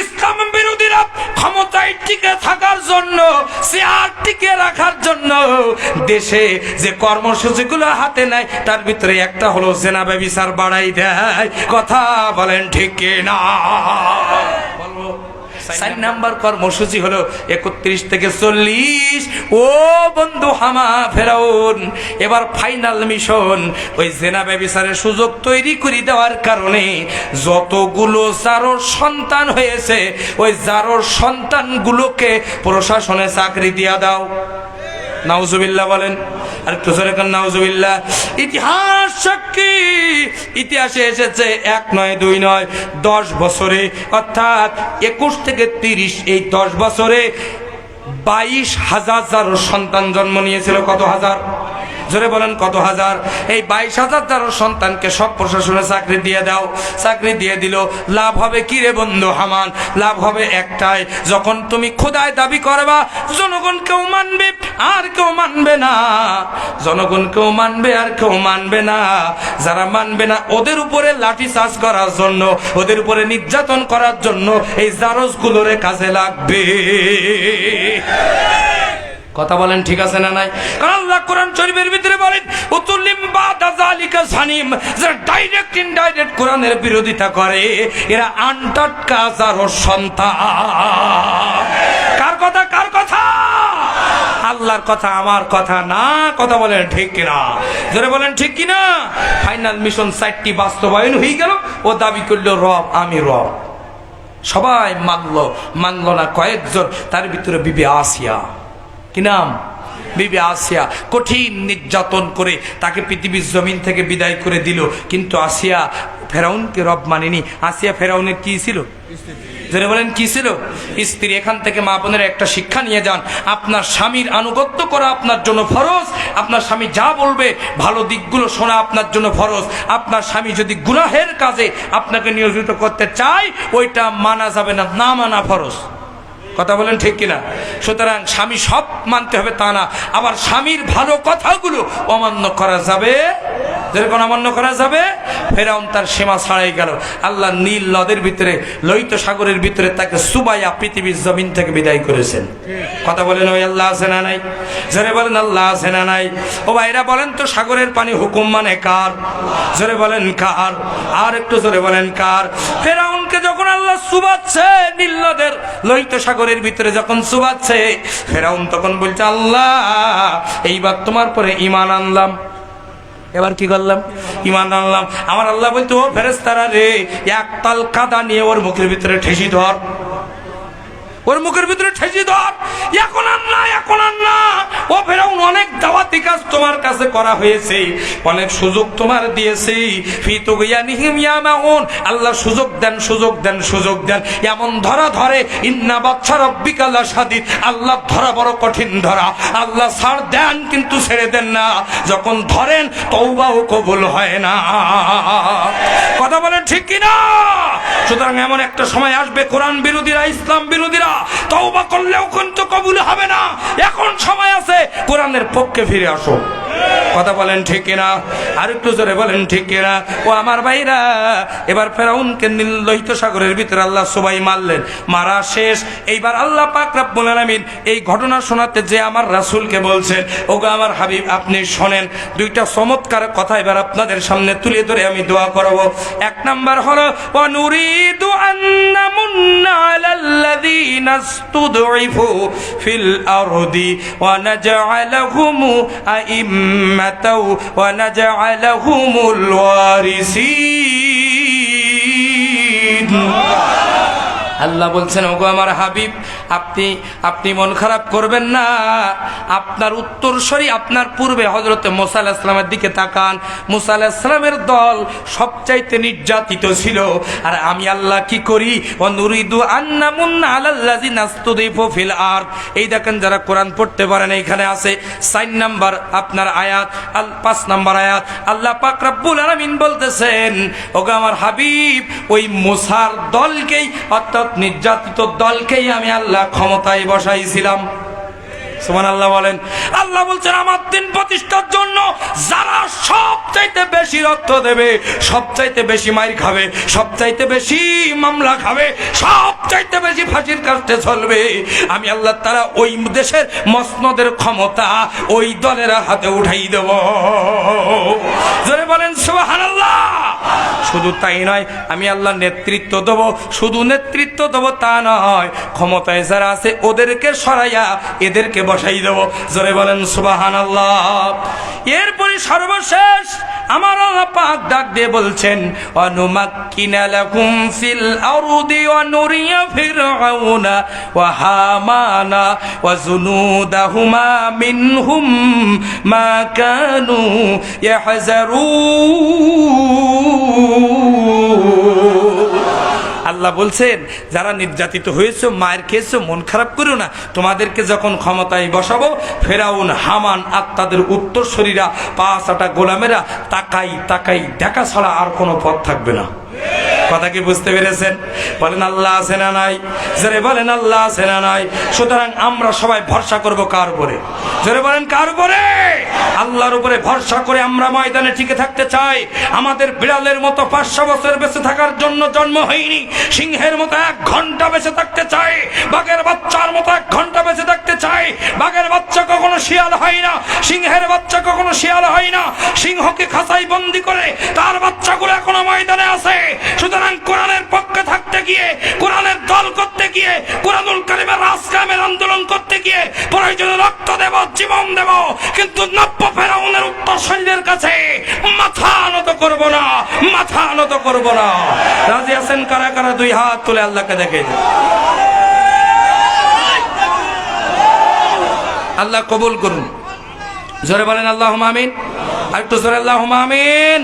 ইসলাম বিরোধীরা ক্ষমতায় টিকে থাকার জন্য, চেয়ার টিকে রাখার জন্য দেশে যে কর্মসূচিগুলো হাতে নেয়, তার ভিতরে একটা হলো সেনা ব্যবিচার বাড়াই দেয়। কথা বলেন ঠিক না চার নাম্বার। কর্মসূচি হলো একত্রিশ থেকে চল্লিশ। ও বন্ধু হামা ফেরাউন এবার ফাইনাল মিশন। ওই জেনা ব্যবিচারের সুযোগ তৈরি করে দেওয়ার কারণে যতগুলো জারোর সন্তান হয়েছে ওই জারোর সন্তানগুলোকে প্রশাসনে চাকরি দিয়া দাও। নাউজুবিল্লাহ বলেন আর সরে জোরে ইতিহাস সাক্ষী, ইতিহাসে এসেছে এক নয়, দুই নয়, দশ বছরে। অর্থাৎ একুশ থেকে তিরিশ এই দশ বছরে বাইশ হাজার সন্তান জন্ম নিয়েছিল। কত হাজার? জোরে বলেন কত হাজার? এই বাইশ হাজার যার সন্তানকে সব প্রশাসনে চাকরি দিয়ে দাও। চাকরি দিয়ে দিল। লাভ হবে কি রে বন্ধু হামান? লাভ হবে একটাই, যখন তুমি খোদায় দাবি করবা, জনগণ কেউ মানবে, আর কেউ মানবে না। জনগণ কেউ মানবে, আর কেউ মানবে না। যারা মানবে না, ওদের উপরে লাঠি চার্জ করার জন্য, ওদের উপরে নির্যাতন করার জন্য এই জারজ গুলোরে কাজে লাগবে। কথা বলেন, ঠিক আছে না নাই? কারণ আল্লাহ কোরআন শরীফের ভিতরে বলেন, উতুলিম বাদা জালিকা জানিম যারা ডাইরেক্ট ইনডাইরেক্ট কোরআনের বিরোধিতা করে, এরা আনটাটকা যারো সন্তান। কার কথা? কার কথা? আল্লাহর কথা, আমার কথা না? কথা বলেন ঠিক কিনা? জোরে বলেন ঠিক কিনা? ফাইনাল মিশন সাইটটি বাস্তবায়ন হয়ে গেল, ও দাবি করল, রব, আমি রব। সবাই মানলো মানলো না কয়েকজন, তার ভিতরে বিবি আসিয়া। কি নাম? বিবি আসিয়া কঠিন নির্যাতন করে তাকে পৃথিবীর জমিন থেকে বিদায় করে দিল। কিন্তু আসিয়া ফেরাউনকে রব মানেনি। আসিয়া ফেরাউনের কি ছিল? যারা বলেন, কি ছিল? স্ত্রী, এখান থেকে মা বোনের একটা শিক্ষা নিয়ে যান। আপনার স্বামীর আনুগত্য করা আপনার জন্য ফরজ। আপনার স্বামী যা বলবে, ভালো দিকগুলো শোনা আপনার জন্য ফরজ। আপনার স্বামী যদি গুনাহের কাজে আপনাকে নিয়োজিত করতে চায়, ওইটা মানা যাবে না না মানা ফরজ। কথা বলেন ঠিক কিনা? সুতরাং স্বামী সব মানতে হবে তা না। আবার স্বামীর ভালো কথাগুলো অমান্য করা যাবে যেরকম অমান্য করা যাবে? ফেরাউন তার সীমা ছাড়াই গেল। আল্লাহ নীল নদের ভিতরে, লোহিত সাগরের ভিতরে তাকে সুবাইয়া পৃথিবীর জমিন থেকে বিদায় করেছেন। কথা বলেন, ওই আল্লাহ আছে না নাই? জোরে বলেন, আল্লাহ আছে না নাই? ও ভাইরা বলেন তো, সাগরের পানি হুকুম মানে কার? জোরে বলেন, কার? আর একটু জোরে বলেন, কার? ফেরাউনকে যখন আল্লাহ সুবাচ্ছে, নীল নদের লোহিত সাগরের ভিতরে যখন সুবাচ্ছে, ফেরাউন তখন বলছে, আল্লাহ, এইবার তোমার পরে ইমান আনলাম। এবার কি করলাম? ইমান আনলাম। আমার আল্লাহ বলতো ফেরেস্তারা রে, এক তাল কাদা নিয়ে ওর মুখের ভিতরে ঠেসি ধর। ওর মুখের ভিতরে ঠেসি ধর। এখন আর না, এখন আর না। ও ফেরাউন, অনেক দাওয়াতি কাজ তোমার কাছে করা হয়েছে। অনেক সুযোগ তোমার দিয়েছে। ফিতু গিয়ানিহিম ইয়ামাউন আল্লাহ সুযোগ দেন সুযোগ দেন সুযোগ দেন। এমন ধরা ধরে, ইন্না বাচ্চা রব্বিকা লাসাদিদ আল্লাহ ধরা বড় কঠিন ধরা। আল্লাহ ছাড় দেন, কিন্তু ছেড়ে দেন না। যখন ধরেন তৌবাও কবুল হয় না। কথা বলেন ঠিক কি না সুতরাং এমন একটা সময় আসবে, কোরআন বিরোধীরা, ইসলাম বিরোধীরা, তওবা করলেও কিন্তু কবুল হবে না। এখন সময় আছে, কোরআনের পক্ষে ফিরে আসো। কথা বলেন ঠিক কিনা? আর একটু জোরে বলেন ঠিক কিনা? ও আমার ভাইরা, এবার ফেরাউনকে লোহিত সাগরের ভিতরে আল্লাহ সবাই মারলেন। মারা শেষ। এইবার আল্লাহ পাক রব্বুল এই ঘটনা শোনাতে যে আমার রাসূলকে বলছেন, ওগো আমার হাবিব, আপনি শোনেন, দুইটা চমৎকার কথা এবার আপনাদের সামনে তুলে ধরে আমি দোয়া করব। এক নাম্বার হলো ওয়া নুরিদু আন্না মুন্না আলাল্লাযীনা ইসতুদঈফু ফিল আরদি ওয়া নাজআলাহুম আইম্মাতাও ওয়া ونجعلهم الوارثين আল্লাহ বলছেন ওগো আমার হাবিব আপনি আপনি মন খারাপ করবেন না। আপনার উত্তরসরি আপনার পূর্বে হজরত মোসা ইসলামের দিকে তাকান। মুসা ইসলামের দল সবচাইতে নির্যাতিত ছিল। আর আমি আল্লাহ কি করি? ও নুরিদু আন্না মুন্না আলাল্লাজি আর এই দেখেন যারা কোরআন পড়তে পারেন, এইখানে আছে সাইন নাম্বার আপনার আয়াত, আল পাঁচ নাম্বার আয়াত। আল্লাহ পাক রব্বুল আলামিন বলতেছেন, ওগো আমার হাবিব, ওই মুসার দলকেই, অর্থাৎ নির্যাতিত দলকেই আমি আল্লাহ ক্ষমতায় বসাইছিলাম। সুমান আল্লাহ বলেন, আল্লাহ বলছেন, আমার দিন প্রতিষ্ঠার জন্য যারা সবচাইতে বেশি রক্ত দেবে, সবচাইতে বেশি মাইর খাবে, সবচাইতে বেশি মামলা খাবে, সবচাইতে বেশি ফাঁসির কাছে চলবে, আমি আল্লাহ তারা ওই দেশের মসনদের ক্ষমতা ওই দলের হাতে উঠাই দেব। জোরে বলেন, সুবহানাল্লাহ। শুধু তাই নয়, আমি আল্লাহ নেতৃত্ব দেবো, শুধু নেতৃত্ব দেবো তা নয়, ক্ষমতায় যারা আছে, ওদেরকে সরাইয়া, এদেরকে বসাই দেবো। জোরে বলেন সুবাহান আল্লাহ এরপরে সর্বশেষ আমার পাক ডাক দিয়ে বলছেন, অনুমাক্কিনা লাকুম ওয়া আল্লাহ বলছেন, যারা নির্যাতিত হয়েছো, মায়ের খেয়েছো, মন খারাপ করো না। তোমাদেরকে যখন ক্ষমতায় বসাবো, ফেরাউন, হামান আর তাদের উত্তর উত্তরসরীরা পাঁচ আটা গোলামেরা, তাকাই তাকাই, দেখা ছাড়া আর কোনো পথ থাকবে না। কথা কি বুঝতে পেরেছেন? বলেন আল্লাহ আছে না নাই? জোরে বলেন আল্লাহ আছে না নাই? সুতরাং আমরা সবাই ভরসা করব কার উপরে? জোরে বলেন কার উপরে? আল্লাহর উপরে ভরসা করে আমরা ময়দানে টিকে থাকতে চাই। আমাদের বিড়ালের মতো পাঁচশো বছর বেঁচে থাকার জন্য জন্ম হয়নি। সিংহের মতো এক ঘণ্টা বেঁচে থাকতে চাই। বাঘের শিয়াল হয় না। সিংহের বাচ্চা কখনো শিয়াল হয় না। সিংহকে খাঁচাই বন্দি করে তার বাচ্চাগুলো এখনও ময়দানে আছে। সুতরাং কোরআনের পক্ষে থাকতে গিয়ে, কোরআনের দল করতে গিয়ে, কোরআনুল কারিমের রাজকামের আন্দোলন করতে গিয়ে প্রয়োজনে রক্ত দেব, জীবন দেব। কিন্তু নব্য ফেরাউনের উত্তর শৈলের কাছে মাথা আনত করব না, মাথা আনত করব না। রাজি আছেন কারা কারা? দুই হাত তুলে আল্লাহকে দেখে আল্লাহ কবুল করুন। জোরে বলেন আল্লাহ আমিন। আর একটু জোরে আল্লাহ আমিন।